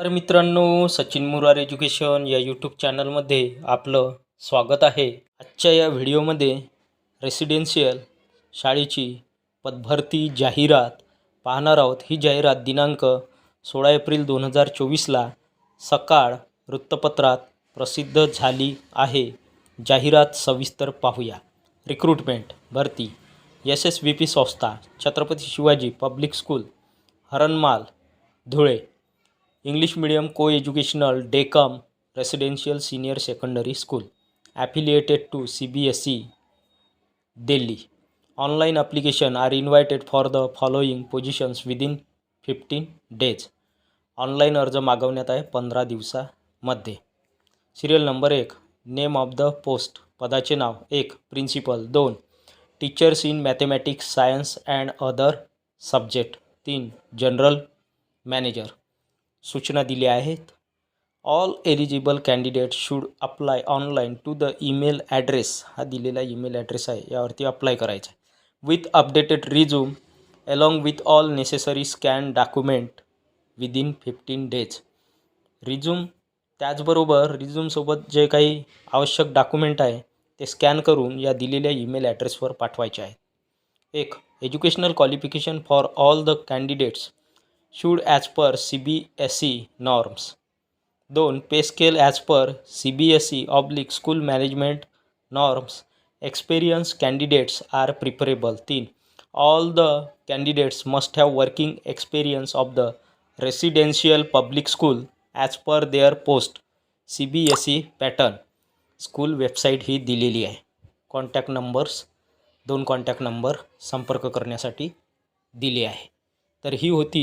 तर मित्रांनो सचिन मुरार एज्युकेशन या यूट्यूब चॅनलमध्ये आपलं स्वागत आहे. आजच्या या व्हिडिओमध्ये रेसिडेन्शियल शाळेची पदभरती जाहिरात पाहणार आहोत. ही जाहिरात दिनांक सोळा एप्रिल दोन हजार चोवीसला सकाळ वृत्तपत्रात प्रसिद्ध झाली आहे. जाहिरात सविस्तर पाहूया. रिक्रुटमेंट भरती एस एस व्ही पी संस्था Chhatrapati Shivaji public school Haranmal Dhule. English medium co educational day cum residential senior secondary school affiliated to C B S E Delhi online application are invited for the following positions within fifteen days online अर्ज मागवण्यात आहे पंधरा दिवसामध्ये. Serial number एक name of the post पदाचे नाव एक principal दोन teachers in mathematics science and other subject तीन जनरल मॅनेजर सूचना दिल्या आहेत. All eligible candidate should apply online to the email address हा दिलेला ईमेल ॲड्रेस आहे. यावरती अप्लाय करायचा आहे. With updated resume along with all necessary scan document within fifteen days resume त्याचबरोबर रिझ्यूमसोबत जे काही आवश्यक डॉक्युमेंट आहे ते स्कॅन करून या दिलेल्या ईमेल ॲड्रेसवर पाठवायचे आहेत. एक educational qualification for all the candidates should as per C B S E norms दोन pay scale as per C B S E oblique school management norms experience candidates are preferable तीन all the candidates must have working experience of the residential public school as per their post C B S E pattern school website ही दिलेली आहे. Contact numbers दोन contact number संपर्क करण्यासाठी दिले आहे. तर ही होती